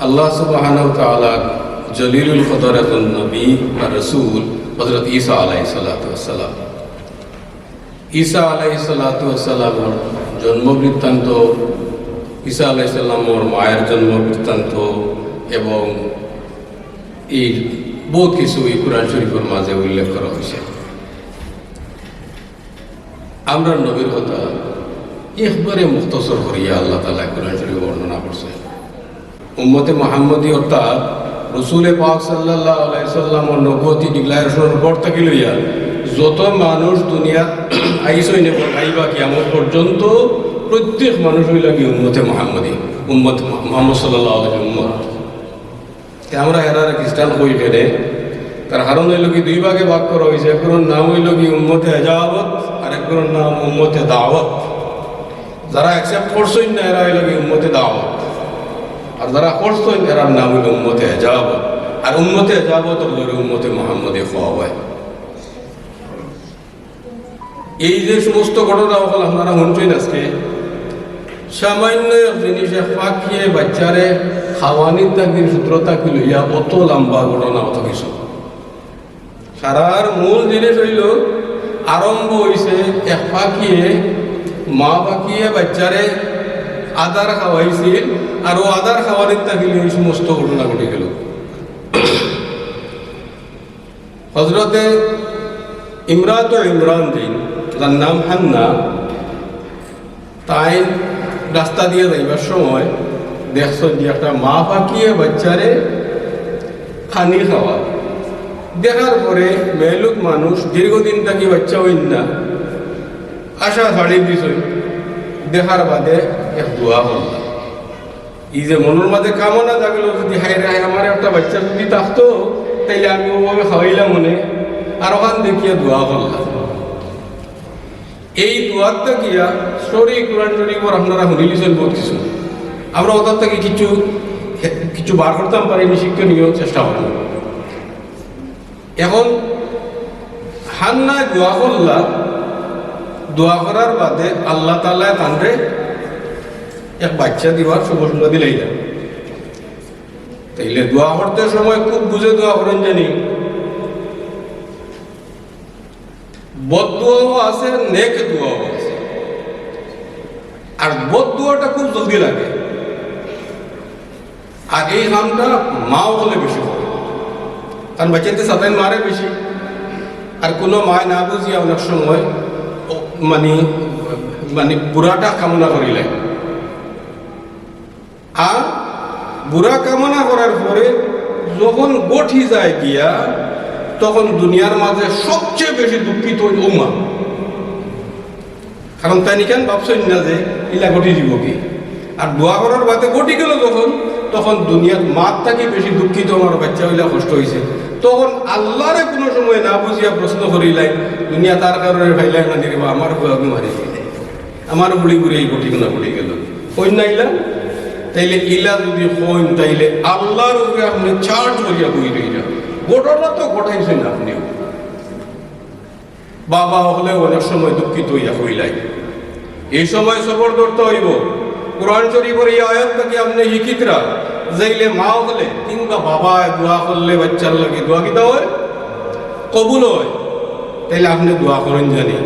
আল্লাহ সুবাহান তালার জলিলুল এখন নবী বা রসুল হজরত ঈসা আলাই সালাতাম ঈসা আলাই সালাতামর জন্ম বৃত্তান্ত ঈসা আলাই সাল্লামর মায়ের জন্ম বৃত্তান্ত এবং এই বহুত কিছু এই কোরআন শরীফের মাঝে উল্লেখ করা হয়েছে। আমরা নবীর কথা একবারে মুক্তসর করিয়া আল্লাহ তালা কোরআন শরীফ বর্ণনা করছে উম্মতে মোহাম্মদী অর্থাৎ রসুলে পাক সাল্লাহ আলাইসাল্লাম নবতী ডিক্লারেশনের পর থেকে লইয়া যত মানুষ দুনিয়া আইসই নেব আইবা কিয়ামত পর্যন্ত প্রত্যেক মানুষ হইল কি উম্মতে মোহাম্মদী, উম্মত মোহাম্মদ সাল্লাহ আলহী উম্মত। আমরা এরার খ্রিস্টান কই ফেলে, তার হারণ হইল কি দুই ভাগে ভাগ করা হয়েছে নাম হইল কি উম্মতে হেজাবত আর একজনের নাম উম্মতে দাওয়াত। যারা অ্যাকসেপ্ট করছেন না, এরা হইল কি উম্মতে দাওয়াত। আর যারা করছেন এরার নাম হইল উম্মতে হেজাব আর উম্মতে হেজাবত হল উম্মতে মোহাম্মদে খোয়া হয় এই যে সমস্ত ঘটনা হল আপনারা শুনছেন আজকে, সামান্য জিনিসে ফাঁকিয়ে বাচ্চারে খাওয়ানির তাকির সূত্রতা কি লইয়া অত লম্বা ঘটনা অত কিছু? সারার মূল জিনিস হইল, আরম্ভ হইছে এক ফাঁকিয়ে মা পাকিয়ে বাচ্চারে আদার খাওয়াইছিল আর ও আদার খাওয়ানির তাকিল এই সমস্ত ঘটনা ঘটে গেল। হজরতে ইমরাত ইমরান দিন যার নাম হান্না, তাই রাস্তা দিয়ে যাইবার সময় দেখছ যে একটা মা পাকিয়ে বাচ্চারে খানি খাওয়া। দেখার পরে মেলুক মানুষ দীর্ঘদিন থাকি বাচ্চা হইন না। আশা ছাড়ি দিছ। দেখার বাদে এক দোয়া হল এই যে মনের মাঝে কামনা জাগলো, যদি হাই রে আমার একটা বাচ্চা যদি থাকতো, তাইলে আমি ওভাবে খাওয়াইলাম মনে। আর ওখান দেখিয়া দোয়া করলাম। এই দোয়ারটা গিয়া স্টোরি কোরআন শরীফর আপনারা শুনিলিছেন বহুত কিছু। আমরা ওটার থেকে কিছু কিছু বার করতাম পারিনি শিক্ষণীয় চেষ্টা করলাম এখন হান্নায় দোয়া করলা দোয়া করার বাদে আল্লাহ তাল্লাহ তান্ডে এক বাচ্চা দিবার শুভ সুন্দর দিলেই তাইলে দোয়া করতে সময় খুব বুঝে দোয়া করেন জানি। বদুয়াও আছে, নেক দোয়াও আছে। আর বদুয়াটা খুব জলদি লাগে। আর এই কামটা মাও হলে বেশি করে কারণ বাচ্চাতে সাতাইন মারে বেশি। আর কোনো মায় না বুঝিয়া অনেক সময় মানে মানে বুড়াটা কামনা করিলে। আর বুড়া কামনা করার পরে যখন গঠি যায় গিয়া, তখন দুনিয়ার মাঝে সবচেয়ে বেশি দুঃখিত ওই উমা কারণ তাই নিকেন ভাবছেন না যে, ইলা গঠি দিব কি? আর দোয়া করার বাদে গটি গেল যখন, তখন দুনিয়ার মাত থাকি বেশি দুঃখিত আমার বাচ্চা হইলা কষ্ট হয়েছে তখন আল্লাহরে কোনো সময় না বুঝিয়া প্রশ্ন করিলাই, দুনিয়া তার কারণে ভাইলাই না দিবা আমার আমি মারি আমার বুড়ি বুড়ি এই গটি গেল। কই না ইলা? তাইলে ইলা যদি কইন তাইলে আল্লাহর উপরে আপনি চার্জ করিয়া বই রইলা ঘটনা তো ঘটাইছেন আপনিও। বাবা হলে অনেক সময় দুঃখিত হইয়া হইলাই। এই সময় সবর ধরতে হইব। কোরআন শরীফের এই আয়াতটাকে আপনি হিকিতরা যাইলে মা হলে, কিংবা বাবা দোয়া করলে বাচ্চার লাগে দোয়া কিতা হয়? কবুল হয়। তাইলে আপনি দোয়া করেন জানি।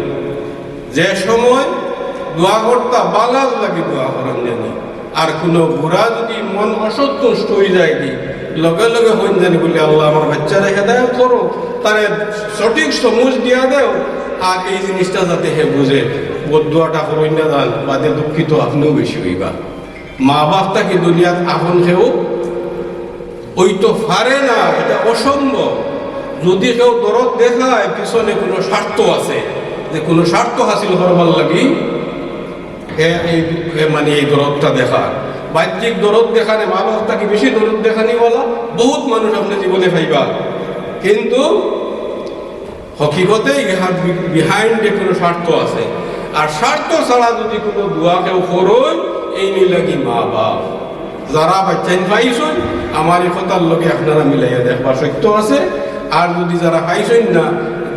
যে সময় দোয়া করতা বালাল লাগে দোয়া করেন জানি। আর কোনো বুড়া যদি মন অসন্তুষ্ট হয়ে যায় কি লগে লগে হইন জানি বলে, আল্লাহ আমার বাচ্চারা হেদায়ত করো, তারে সঠিক সমুজ দিয়া দেও। আর এই জিনিসটা যাতে হে বুঝে বদুয়াটা করইন না দান বাদে দুঃখিত, আপনিও বেশি হইবা। মা বাপ তাকে দুনিয়াত আপন কেউ ওই তো পারে না, এটা অসম্ভব। যদি কেউ দরদ দেখায়, পিছনে কোনো স্বার্থ আছে, যে কোনো স্বার্থ হাসিল করবার লাগি মানে এই দরদটা দেখা বাহ্যিক দরদ দেখানে মা বাপ তাকে বেশি দরদ দেখানি বলা বহুত মানুষ আপনি জীবনে পাইবা। কিন্তু হকিকতে ইহার বিহাইন্ডে কোনো স্বার্থ আছে। আর স্বার্থ ছাড়া যদি কোনো দোয়া কেউ করই এই নিলাগি মা বাপ যারা বাচ্চাইন পাইছেন, আমার এই কথার লোকে আপনারা মিলাইয়া দেখবার সত্য আছে। আর যদি যারা পাইছেন না,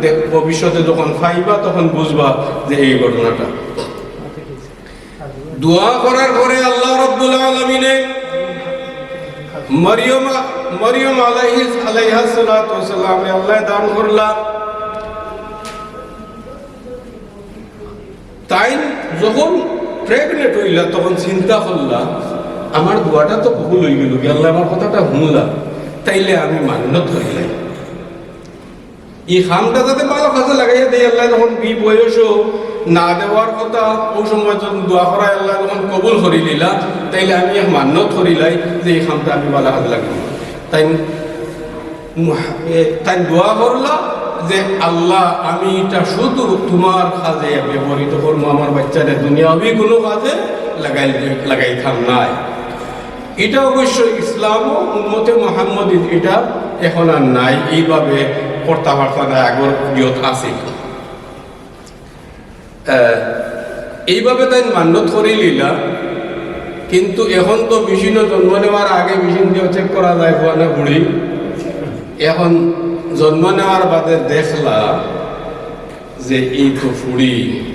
দেখ, ভবিষ্যতে যখন পাইবা, তখন বুঝবা যে এই ঘটনাটা। দোয়া করার পরে আল্লাহ রব্বুল আলমিনে মরিয়ম আল্লাহ দান তাই যখন প্রেগনেন্ট হইলা, তখন চিন্তা করলা আমার দোয়াটা তো ভুল হয়ে গেল আল্লাহ আমার কথাটা শুনলা। তাইলে আমি মান্যত হইলাই এই খামটা যাতে ভালো কাজে লাগাইয়া দেয়, আল্লাহ যখন বি বয়সও না দেওয়ার কথা ওই সময় যখন দোয়া করা আল্লাহ যখন কবুল করি লিলা তাইলে আমি এক মান্যত করিলাই যে এই খামটা আমি ভালো কাজে লাগাই তাই তাই দোয়া করলা যে আল্লাহ আমি এটা শুধু তোমার কাজে ব্যবহৃত করব, আমার বাচ্চাদের দুনিয়াবি কোনো কাজে লাগাই লাগাইতাম নাই। এটা অবশ্য ইসলাম উন্মতে মোহাম্মদ এটা এখন আর নাই, এইভাবে কর্তা বার্তা আগর বিয়ত আছে। এইভাবে তাই মান্যত করে লিলা। কিন্তু এখন তো মেশিনও জন্ম নেওয়ার আগে মেশিন দিয়ে চেক করা যায় না বুড়ি। এখন জন্ম নেওয়ার বাদে দেখলা যে এই তো ফুড়ি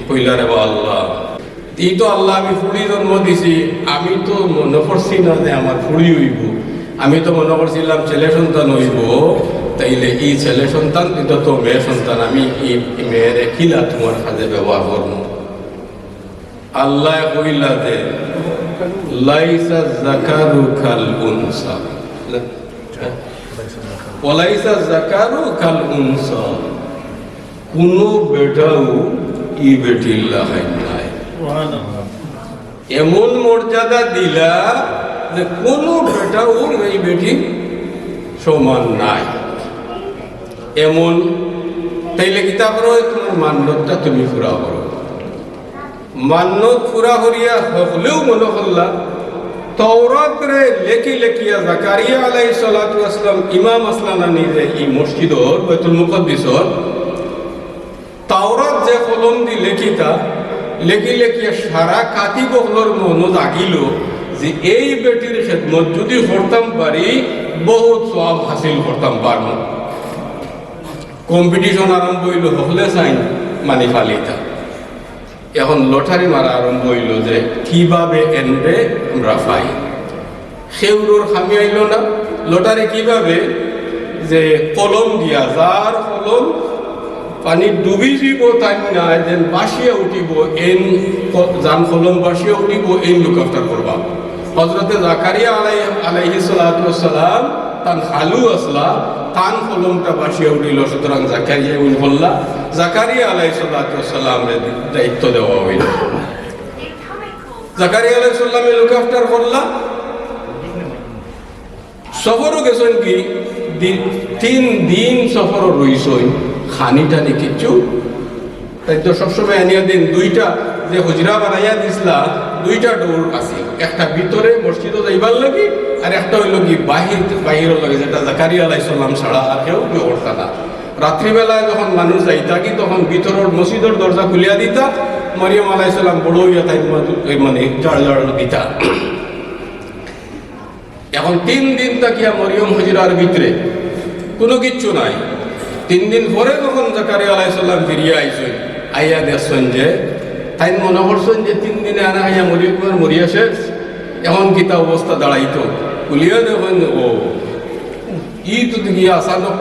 কইলা রে বা আল্লাহ। এই তো আল্লাহ, আমি ফুড়ি জন্ম দিছি। আমি তো মনে করছি না যে আমার ফুড়ি হইব। আমি তো মনে করছিলাম ছেলে সন্তান হইব। তাইলে এই ছেলে সন্তান? এটা তো মেয়ে সন্তান আমি এই মেয়ের কিলা তোমার কাজে ব্যবহার করব? আল্লাহ কইলা যে লাইসা জাকারু খাল উনসা। ওলাইসা জাকারু খাল উনসা। কোনো বেটাও ই বেটির লাগাই নাই। এমন মর্যাদা দিলা যে কোনো বেটাও এই বেটি সমান নাই। এমন, তাইলে কিতা করো তোমার মান্যতটা তুমি পুরা করো। মান্যত পুরা করিয়া হলেও মনে করলা তওরাত রে লেখি লেখিয়া জাকারিয়া আলাইহিস সালাতু আসলাম ইমাম আসলানানি যে এই মসজিদর, বাইতুল মুকদ্দিসর, তাওরাত যে কলম দি লেখিতা, লেখি লেখিয়া সারা কাতি বকলর মন জাগিল যে এই বেটির খেদমত যদি করতাম পারি, বহুত সব হাসিল করতাম পারব কম্পিটিশন আরম্ভ হইল হলে চাই মানি ফালিতা। এখন লটারি মারা আরম্ভ হইল যে কীভাবে এনবে আমরা পাই। সেউরোর খামি আইল না। লটারি কীভাবে? যে কলম দিয়া, যার কলম পানি ডুবি যাব তাই না, যেন বাসিয়া উঠিব, এন যান কলম বাসিয়া উঠিব, এন লুক আফটার করবা। হজরতে জাকারিয়া আলাই আলাইহি সালাম তান হালু আসলা, তান কলমটা বাসিয়া উঠিল, সুতরাং জাকারিয়া উইন বললা জাকারিয়া আলাই সালাম দায়িত্ব দেওয়া হইল। জাকারিয়া আলাই সাল্লামে লুক আফটার করলা। সফরও গেছেন কি? তিন দিন সফরও রইছই খানি টানি কিচ্ছু। তাই তো সবসময় আনিয়া দিন। দুইটা যে হুজরা বানাইয়া দিছিলা দুইটা ডোর আছে। একটা ভিতরে মসজিদও যাইবার লাগি, আর একটা হইল কি বাহির বাহির লাগে, যেটা জাকারিয়া আলাই সাল্লাম ছাড়া আর কেউ ব্যবস্থা না। রাত্রিবেলায় যখন মানুষ যাইতা কি তখন ভিতরের মসজিদের দরজা খুলিয়া দিতা, মরিয়ম আলাই সাল্লাম বড় হইয়া তাই মানে জড় জড় দিতা। এখন তিন দিন তাকিয়া মরিয়ম হজিরার ভিতরে কোনো কিচ্ছু নাই। তিন দিন পরে যখন জাকারি আলাইসাল্লাম ফিরিয়া আইসেন, আইয়া দেখছেন যে তাই মনে করছেন যে তিন দিনে আনা হইয়া মরিয়া মরিয়া শেষ এখন কিতা অবস্থা দাঁড়াইতো? বলিয়া দেবেন ও ই তো গিয়া আসানক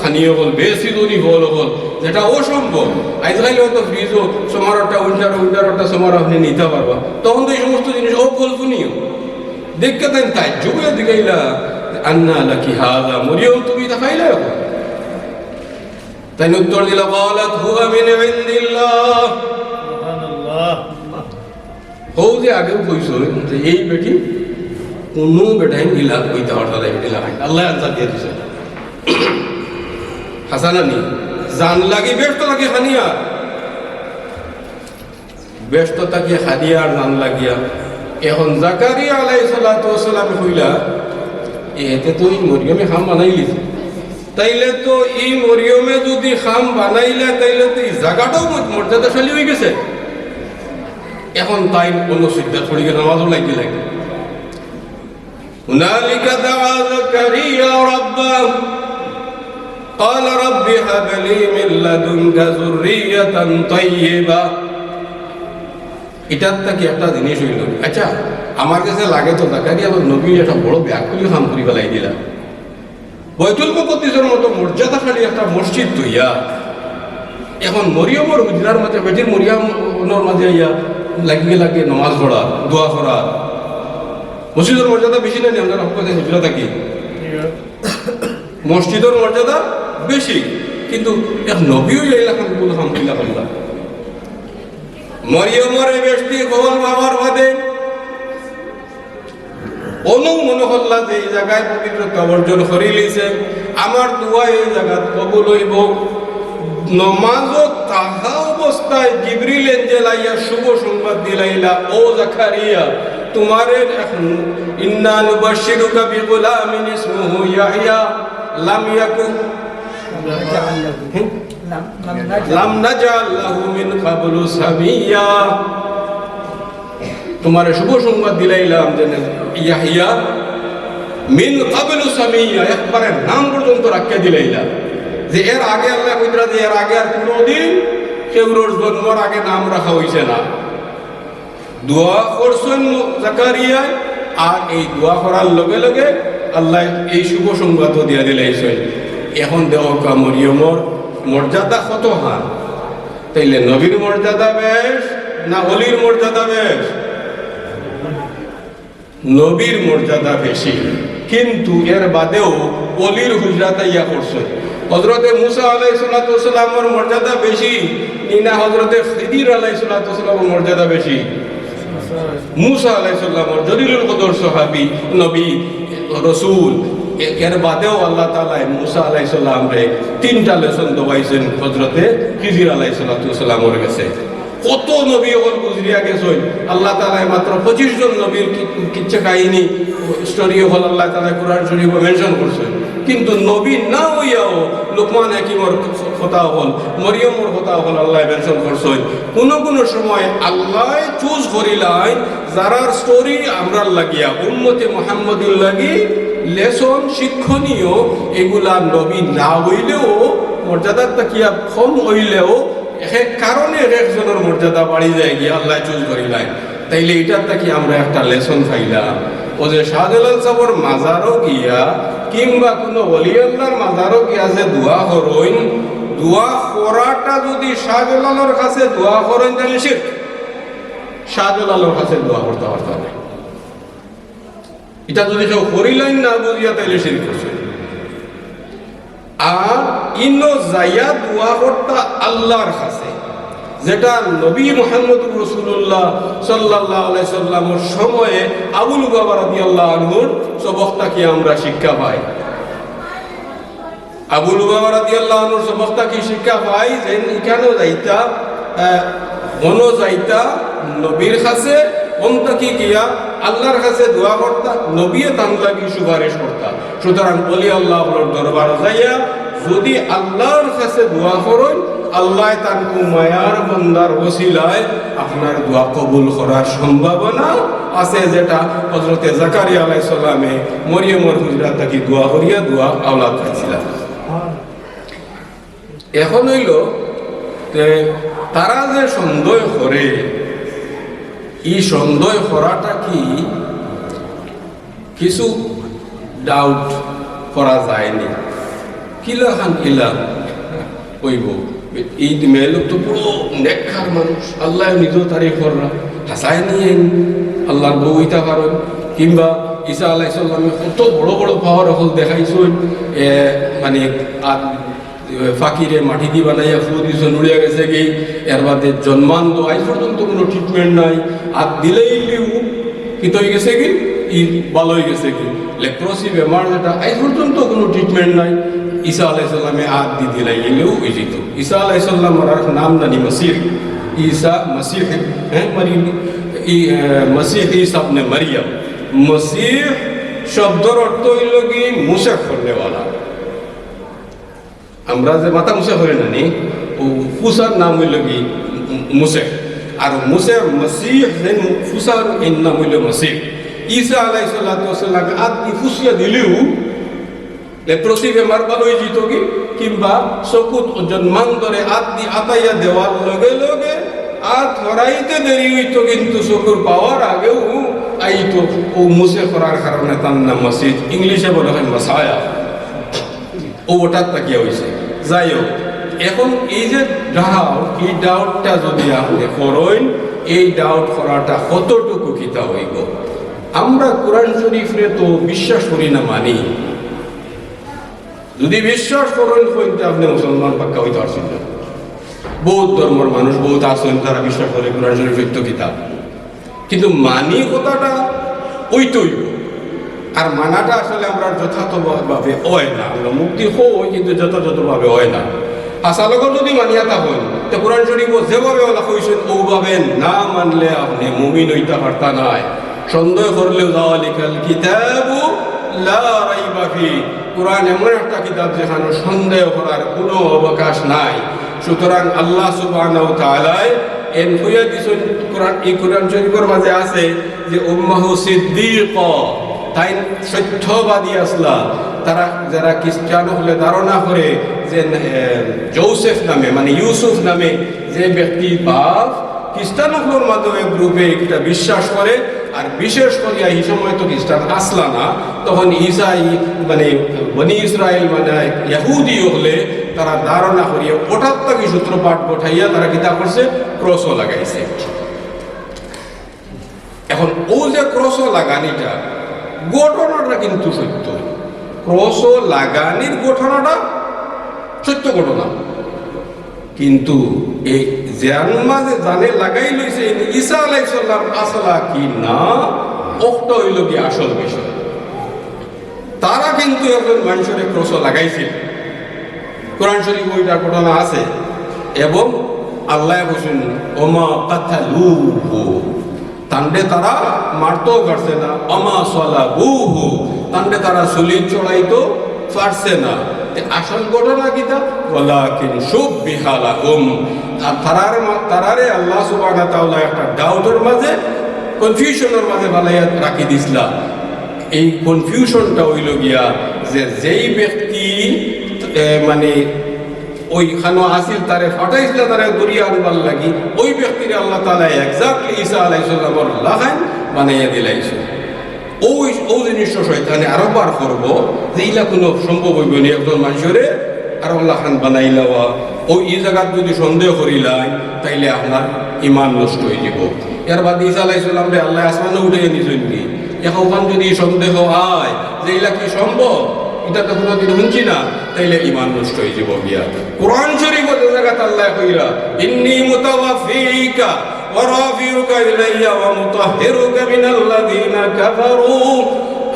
খানিয়ে হল, বেশি দূরই হল হল, যেটা অসম্ভব। আজকাল হয়তো ফ্রিজও সোমার একটা উল্টার উল্টার একটা সোমার আপনি নিতে পারবা। তখন তো এই সমস্ত জিনিস অকল্পনীয়। দেখতে দেন তাই, যুগে দেখাইলা আন্না লাকি হাজা মরিয়ম তুমি দেখাইলা এখন। তাই উত্তর দিল, কালাত হুয়া মিন ইন্দিল্লাহ। যে আগেও কইছো যে এই বেটি কোনো বেটাই কইতে হঠাৎ বেটি লাগাই। আল্লাহ দিয়ে দিছে। হাসানানি জান লাগি ব্যস্ত লাগে হানিয়া? ব্যস্ত থাকিয়া হাদিয়া আর জান লাগিয়া? এখন আলাই সালাম হইলা এতে তো এই মরিয়মে খাম বানাইলিস তাইলে তো এই মরিয়মে যদি খাম বানাইলে, তাইলে তো এই জায়গাটাও মর্যাদাশালী হয়ে গেছে। এখন তাই কোন সিদ্ধা ছড়ি গিয়ে নামাজও লাগতে লাগে هنالك دعا زكريا ربه قال رب هب لي من لدنك ذرية طيبة এটার থেকে একটা জিনিস হইল আচ্ছা আমার কাছে লাগে তো তাকারি আবার নবী একটা বড় ব্যাকুলি খাম করি ফেলাই দিলাম বৈতুল মুকদ্দিসের মতো মর্যাদাশালী একটা মসজিদ তৈয়া এখন মরিয়মর হুজরার মাঝে বেটির মরিয়ামর মাঝে ইয়া লাগিয়ে লাগিয়ে নমাজ পড়া, দোয়া করা। মসজিদের মর্যাদা বেশি না আমরা আপনাদের হুজরা থাকি। মসজিদের মর্যাদা বেশি, কিন্তু এক নবীও বলে আল্লাহ মরিয়মর বাবার বাদে। অনু মনে হল্লা যে এই জায়গায় পবিত্রতা অর্জন করে লিছে আমার দোয়া এই জায়গাত কবুল হইব। নমাজত তাহা অবস্থায় জিবরিল এঞ্জেল আইয়া শুভ সংবাদ দিলাইলা, ও জাকারিয়া, তোমারে এখন ইন্না নুবাশশিরুকা বিগুলামিন ইসমুহু ইয়াহইয়া লাম ইয়াকুন লাম নাজাল লাহু মিন কাবলু সামিয়া। তোমার শুভ সংবাদ দিলাইলাম, যে ইয়াহিয়া মিন কাবলু সামিয়া, একবারে নাম পর্যন্ত রাখিয়া দিলাইলাম যে এর আগে আল্লাহ কইতরা যে এর আগে আর কোনোদিন কেউর জন্মর আগে নাম রাখা হইছে না। দোয়া করছেন জাকারিয়া আর এই দোয়া করার লগে লগে আল্লাহ এই শুভ সংবাদও দিয়া দিলাইছেন এখন দেহ মরিয়মর মর্যাদা কত হান? তাইলে নবীর মর্যাদা বেশ না অলির মর্যাদা বেশ নবীর মর্যাদা বেশি কিন্তু এর বাদেও অলির হুজরাতা ইয়া করছে হজরতে মুসা আলাই সালাতামের মর্যাদা বেশি নিনা হজরতে খিদির আলাই মর্যাদা বেশি। মুসা আলাইসাল্লাম জলিলুল কদর সাহাবি, নবী, রসুল, এর বাদেও আল্লাহ তালা মুসা আলাইসাল্লাম রে তিনটা লেসন দবাইছেন হজরতে খিজির আলাই সাল্লাতামের কাছে। কত নবী হল গুজরিয়া গেছেন? আল্লাহ তালা মাত্র পঁচিশ জন নবীর কিচ্ছা কাহিনী স্টোরি হল আল্লাহ তালা কোরআন শরীফ মেনশন করছেন। কিন্তু নবী না হইয়াও লোকমান হাকিমর কথা হল, মরিয়মর কথা হল আল্লাহ মেনশন করছেন। কোন কোন সময় আল্লাহ চুজ করিলাই, যারার স্টোরি আমরা লাগিয়া উন্মতে মোহাম্মদুল লাগি লেসন শিক্ষণীয়, এগুলা নবী না হইলেও মর্যাদার তাকিয়া কম হইলেও এক কারণে একজনের মর্যাদা বাড়ি যায় গিয়ে আল্লাহ চুজ করিলাই তাইলে এটার তাকি আমরা একটা লেসন পাইলাম। ও যে শাহজালাল সাবর মাজারও গিয়া কিংবা কোনো অলিয়াল্লার মাজারও গিয়া যে দোয়া করইন দোয়া করাটা যদি শাহজালালের কাছে দোয়া করেন তাহলে শিখ শাহজালালের কাছে দোয়া করতে পারতাম এটা যদি কেউ করিলেন না বুঝিয়া তাইলে শির করছে। আর ইনো যাইয়া দোয়া করতা আল্লাহর কাছে। যেটা নবী মোহাম্মদ রসুল্লাহ সাল্লাহ সাল্লামর সময়ে আবুল বাবা রাদি আল্লাহ আনহুর সবকটা আমরা শিক্ষা পাই। আবুল বাবা রাদি আল্লাহ আনহুর সবকটা শিক্ষা পাই যে এখানেও যাইতা মন যাইতা, নবীর কাছে কোনটা কি গিয়া আল্লাহর কাছে দোয়া করতা, নবীয়ে তান লাগি সুপারিশ করতা। সুতরাং বলি আল্লাহ দরবার যাইয়া যদি আল্লাহর কাছে দোয়া করেন, আল্লাহ তার মায়ার বন্দার ওসিলায় আপনার দোয়া কবুল করার সম্ভাবনা আছে যেটা হজরতে জাকারি আলাই সাল্লামে মরিয়মর হুজরা তাকে দোয়া করিয়া দোয়া আওলাদ পাইছিলাম এখন হইল তারা যে সন্দেহ করে, এই সন্দেহ করাটা কি? কিছু ডাউট করা যায়নি। কিলা খান কিলা? কইব, এই মেয়ে তো পুরো নেকখার মানুষ। আল্লাহ নিজেও তারিখ কররা হাসায় নিয়ে আল্লাহর বউ ইতা পারেন কিংবা ঈসা আল্লাহ সাল্লামে কত বড় বড় পাওয়ার হল দেখাইছেন মানে ফাঁকিরে মাটি দি বানাইয়া ফু দিছে, নুড়িয়া গেছে কি? এর বাদে জন্মান জন্মান্ত আজ পর্যন্ত কোনো ট্রিটমেন্ট নাই। আর দিলেই কি তো গেছে কি? ই ভালো হয়ে গেছে কি? লেপ্রসি বেমার যেটা আজ পর্যন্ত কোনো ট্রিটমেন্ট নাই। ঈসা আলাইসাল্লামে আদ দি দিলাই গেলেও ওই যেত। ঈসা আলাইসাল্লাম আর নাম নানি মসির ঈসা মসিহ হ্যাঁ মারি ই মসিহ ঈসা আপনি মারিয়াম। মসিহ শব্দর অর্থ হইল কি? মুসা করনেওয়ালা। আমরা যে মাথা মুসে হয়ে নানি ও ফুসার নাম হইল কি? মুসে। আর মুসে মসিহ ফুসার এর নাম হইল মসিহ। ঈসা আলাই সাল্লাম আদি ফুসিয়া দিলেও লেপ্রসি বেমার ভালো যেত কি? কিংবা চকুত জন্মান্তরে আদি আতাইয়া দেওয়ার লগে লগে আর ধরাইতে দেরি হইতো কিন্তু চকুর পাওয়ার আগেও আইতো ও মুসে করার কারণে তার নাম মসজিদ ইংলিশে বলে হয় মশায়া ও ওটার তাকিয়া হয়েছে যাই হোক এখন এই যে ডাউট এই ডাউটটা যদি আপনি করেন, এই ডাউট করাটা কতটুকু কিতা হইব? আমরা কোরআন শরীফরে তো বিশ্বাস করি না মানি। যদি বিশ্বাস করেন হইতে আপনি মুসলমান পাক্কা হইতে পারছেন না। বহুত ধর্মের মানুষ, বহুত আছেন, তারা বিশ্বাস করে কোরআন শরীফ কিতাব। কিন্তু মানি কথাটা ওইটই। আর মানাটা আসলে আমরা যথাযথভাবে হয় না। আমরা মুক্তি হই, কিন্তু যথাযথভাবে হয় না। আসালকর যদি মানিয়া থাকেন তো কোরআন শরীফ যেভাবে ওলা কইছেন, ওভাবে না মানলে আপনি মুমিন হইতে পারতা নাই। সন্দেহ করলেও যাওয়ালিকাল কিতাবু লা রাইবা ফি। কোরআন এমন একটা কিতাব যেখানে সন্দেহ করার কোনো অবকাশ নাই। সুতরাং আল্লাহ সুবহানাহু এন হইয়া কোরআন, এই কোরআন শরীফের মাঝে আছে যে, উম্মাহু সিদ্দিক, তাই সত্যবাদী আসলা। তারা, যারা খ্রিস্টান হলে ধারণা করে যে জৌসেফ নামে মানে ইউসুফ নামে যে ব্যক্তি বাপ খ্রিস্টান হলোর মাধ্যমে গ্রুপে একটা বিশ্বাস করে আর বিশেষ করে এই সময় তো খ্রিস্টান আসলা না, তখন ইসাই মানে বনি ইসরায়েল মানে ইয়াহুদি হলে তারা ধারণা করিয়ে ওটার থেকে সূত্রপাঠ গোঠাইয়া তারা কিতা করছে? ক্রসও লাগাইছে। এখন ও যে ক্রস লাগানিটা ঘটনাটা কিন্তু সত্য। ক্রস লাগানির ঘটনাটা সত্য ঘটনা। কিন্তু এই জ্ঞান মাঝে জানে লাগাই লইছে ঈসা আলাইসাল্লাম আসলা কি না অক্ট হইল কি আসল বিষয়। তারা কিন্তু একজন মানুষের ক্রস লাগাইছিল। কোরআন শরীফ ওইটার ঘটনা আছে। এবং আল্লাহ বসুন ওমা কথা তান্ডে তারা মারতেও পারছে না। অমা সলা বুহু তান্ডে তারা সুলির চড়াইতো পারছে না। আসল ঘটনা কিতা ওয়ালাকিন সুববিহালা হুম আর তারার তারারে আল্লাহ সুবহানাহু তাআলা একটা ডাউটের মাঝে কনফিউশনের মাঝে বালাইয়া রাখি দিছিলা। এই কনফিউশনটা হইল গিয়া যে যেই ব্যক্তি মানে ওইখানে আসিল, তারে ফাটাইছিল, তারে দরিয়া আনবার লাগি, ওই ব্যক্তির আল্লাহ তালা এক্সাক্টলি ঈসা আলাইসাল্লামর লাহান বানাইয়া দিলাইছে। ওই ও জিনিসটা শয়তানে আরও বার করব। যে ইলা কোনো সম্ভব হইব নি একজন মানুষের, আর আল্লাহ খান বানাই লওয়া ওই এই জায়গাত যদি সন্দেহ করিলাই তাইলে আপনার ইমান নষ্ট হয়ে যাব। এর বাদ ঈসা আলাইসাল্লাম রে, আল্লাহ আসমানে উঠে নিছেন কি? এখন যদি সন্দেহ হয় যে ইলা কি সম্ভব, এটা তো কোনোদিন শুনছি না, তাইলে ইমান নষ্ট হয়ে যাব গিয়া কোরআন শরীফ জায়গাত আল্লাহ কইরা, ইন্নী মুতাওয়াফিকা ورافعك إلي ومطهرك من الذين كفروا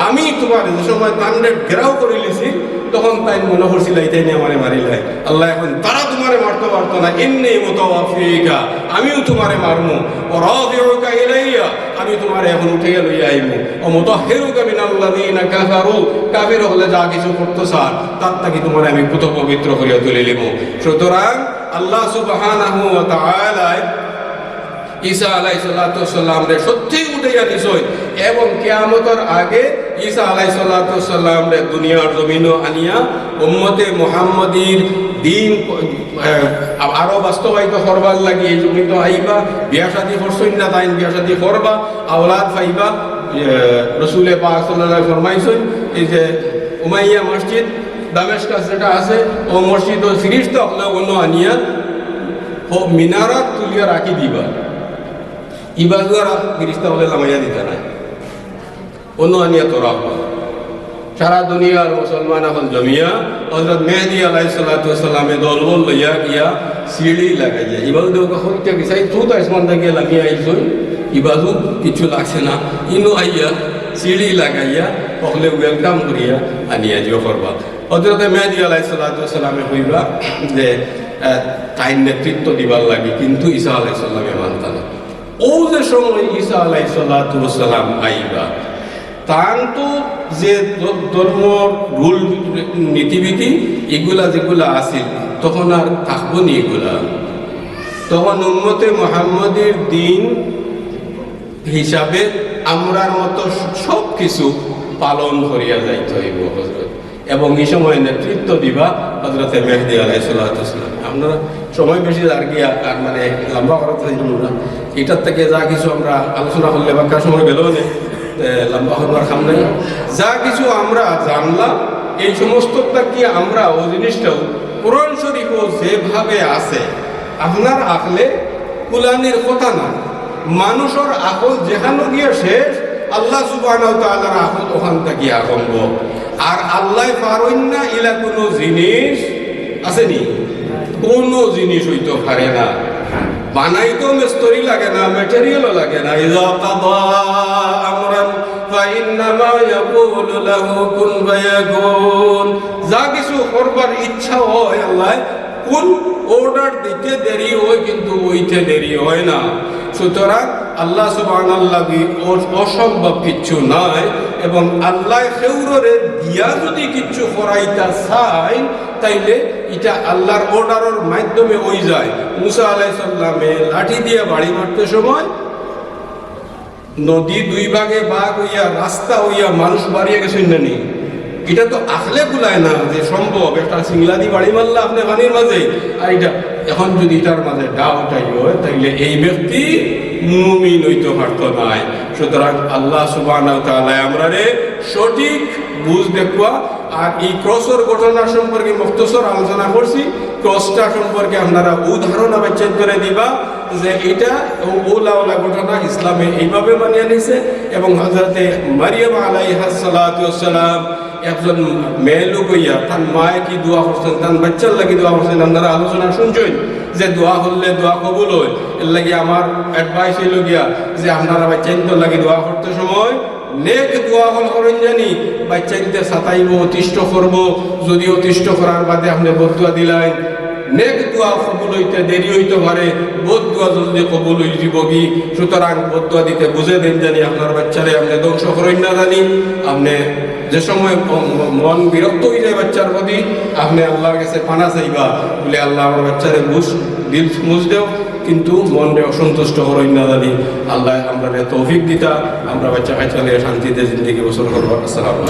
আমি তোমার যে সময় তান্ডে ঘেরাও করে লিছি তখন তাই মনে করছিল এটাই নিয়ে আমারে মারিলাই আল্লাহ এখন তারা তোমারে মারতে পারতো না এমনি মুতাওয়াফিকা আমিও তোমারে মারমু ও রাফিউকা ইলাইয়া আমি তোমারে এখন উঠে লইয়া আইমু ও মুতাহহিরুকা মিনাল্লাযিনা কাফারু কাফির হলে যা কিছু করতে চান তার থাকি তোমারে আমি পুত পবিত্র করিয়া তুলে লিমু সুতরাং আল্লাহ সুবহানাহু ওয়া তাআলা ঈসা আলাইসাল্লাম রে সত্যি উঠাইয়া দিছই। এবং কেয়ামতের আগে ঈসা আলাইসাল্লাম রে দুনিয়ার জমিন আনিয়া উম্মতে মোহাম্মদীর দিন আরও বাস্তবায়িত করবার লাগি। এই জমিন আইবা, বিয়া শাদী করছই না তাই করবা, আওলাদ পাইবা রসুলে পাক সাল্লাল্লাহু ফরমাইছেন এই যে উমাইয়া মসজিদ দামেশকাস যেটা আছে, ও মসজিদ ও ফিরিস্তা হলে অন্য আনিয়া, ও মিনারাত তুলিয়া রাখি দিবা। ইবাদু আর ফিরিস্তা বলে লামাইয়া দিতে নাই। অন্য আনিয়া তোরা সারা দুনিয়ার মুসলমান এখন জমিয়া হজরত মেহদি আলাই সাল্লামে দল বল লইয়া গিয়া সিঁড়ি লাগাইয়া ইবাদু দেওয়া হইতে গেছাই তু তো ইবাদু কিছু লাগছে না। ইনু আইয়া সিঁড়ি লাগাইয়া পকলে ওয়েলকাম করিয়া আনিয়া জিও করবা। হজরত মেহদি আলাই সাল্লামে হইবা যে তাই নেতৃত্ব দিবার লাগে, কিন্তু ঈসা আলাই সাল্লামে মানতা ও সময় ঈসা আলাই আইবা। যে ধর্ম, রুল, নীতিবিধি এগুলা যেগুলা আছিল, তখন আর থাকব নি এগুলা। তখন উম্মতে মোহাম্মদের দিন হিসাবে আমরার মতো সব কিছু পালন করিয়া যাইতে হইব হজরত এবং এই সময় নেতৃত্ব দিবা হজরতে মেহদি আলাই সাল্লাহাম আপনারা সময় বেশি আর গিয়া আর মানে লম্বা করা চাইছিল না। এটার থেকে যা কিছু আমরা আলোচনা করলে বাক্কা সময় গেলেও নেই লম্বা খাম নাই। যা কিছু আমরা জানলাম, এই সমস্ত কি আমরা ও জিনিসটাও কোরআন শরীফও যেভাবে আছে, আপনার আকলে কুলানির কথা না। মানুষের আকল যেখানে গিয়ে শেষ, আল্লাহ সুবাহ তাআলার আকল ওখান থেকে আকম্ব আর আল্লাহ পারইন না ইলা কোনো জিনিস আছে আসেনি কোনো জিনিস হইতে পারে না। বানাইতেও মিস্তরি লাগে না ম্যাটেরিয়ালও লাগে না। ইজা কাদা আমরান, ফাইন্নামা ইয়াকুলু লাহু কুন ফায়াকুন। যা কিছু করবার ইচ্ছা হয় আল্লাহ কোন অর্ডার দিতে দেরি হয়, কিন্তু ওইতে দেরি হয় না। সুতরাং আল্লাহ সুবাহ অসম্ভব কিচ্ছু নাই এবং আল্লাহ সেউরে দিয়া যদি কিচ্ছু করাইতা চাই, তাইলে এটা আল্লাহর অর্ডারের মাধ্যমে ওই যায়। মুসা আলাই সাল্লামে লাঠি দিয়ে বাড়ি মারতে সময় নদী দুই ভাগে বাঘ হইয়া রাস্তা হইয়া মানুষ বাড়িয়ে গেছেন না নি এটা তো আখলে বুলায় না যে সম্ভব, একটা সিংলাদি বাড়ি মারলা আপনি পানির মাঝে। আর এটা, এখন যদি এটার মাঝে ডাউটাই হয়, তাইলে এই ব্যক্তি মুমিন হইতে পারতো নাই। সুতরাং আল্লাহ সুবাহ আমরা রে সঠিক বুঝ দেখুয়া, আর এই ক্রসর ঘটনা সম্পর্কে মুক্তসর আলোচনা করছি। ক্রসটা সম্পর্কে আপনারা উদাহরণ আবার করে দিবা, যে এটা ওলা ওলা ঘটনা ইসলামে এইভাবে মানিয়ে নিছে, এবং হজরতে মারিয়াম আলাইহাসালাম একজন মেয়ে লোক হইয়া তার মায়ে কি দোয়া করছেন, তার বাচ্চার লাগি দোয়া করছেন, আপনারা আলোচনা শুনছেন যে দোয়া করলে দোয়া কবুল হয়। এর লাগি আমার অ্যাডভাইস হইল গিয়া যে আপনারা বাচ্চাইন্তর লাগি দোয়া করতে সময় নেক দোয়া হল করেন জানি, বাচ্চাইনতে সাতাইব অতিষ্ঠ করব, যদি অতিষ্ঠ করার বাদে আপনি বদুয়া দিলেন, নেক দোয়া কবুল হইতে দেরি হইতে পারে বোধ দোয়া জলদি কবুল হয়ে যাব কি? সুতরাং বোধ দোয়া দিতে বুঝে দেন জানি আপনার বাচ্চারে আপনি ধ্বংস করেন না জানি, আপনি যে সময় মন বিরক্ত হয়ে যায় বাচ্চার প্রতি, আপনি আল্লাহর কাছে পানা চাইবা, বলে আল্লাহ আমার বাচ্চারে বুঝ, দিল মুজ দেও, কিন্তু মনটা অসন্তুষ্ট করেন না জানি আল্লাহ আমরা তৌফিক দিতা, আমরা বাচ্চা কাছে শান্তিতে জিন্দগি বসর করব। আসসালামু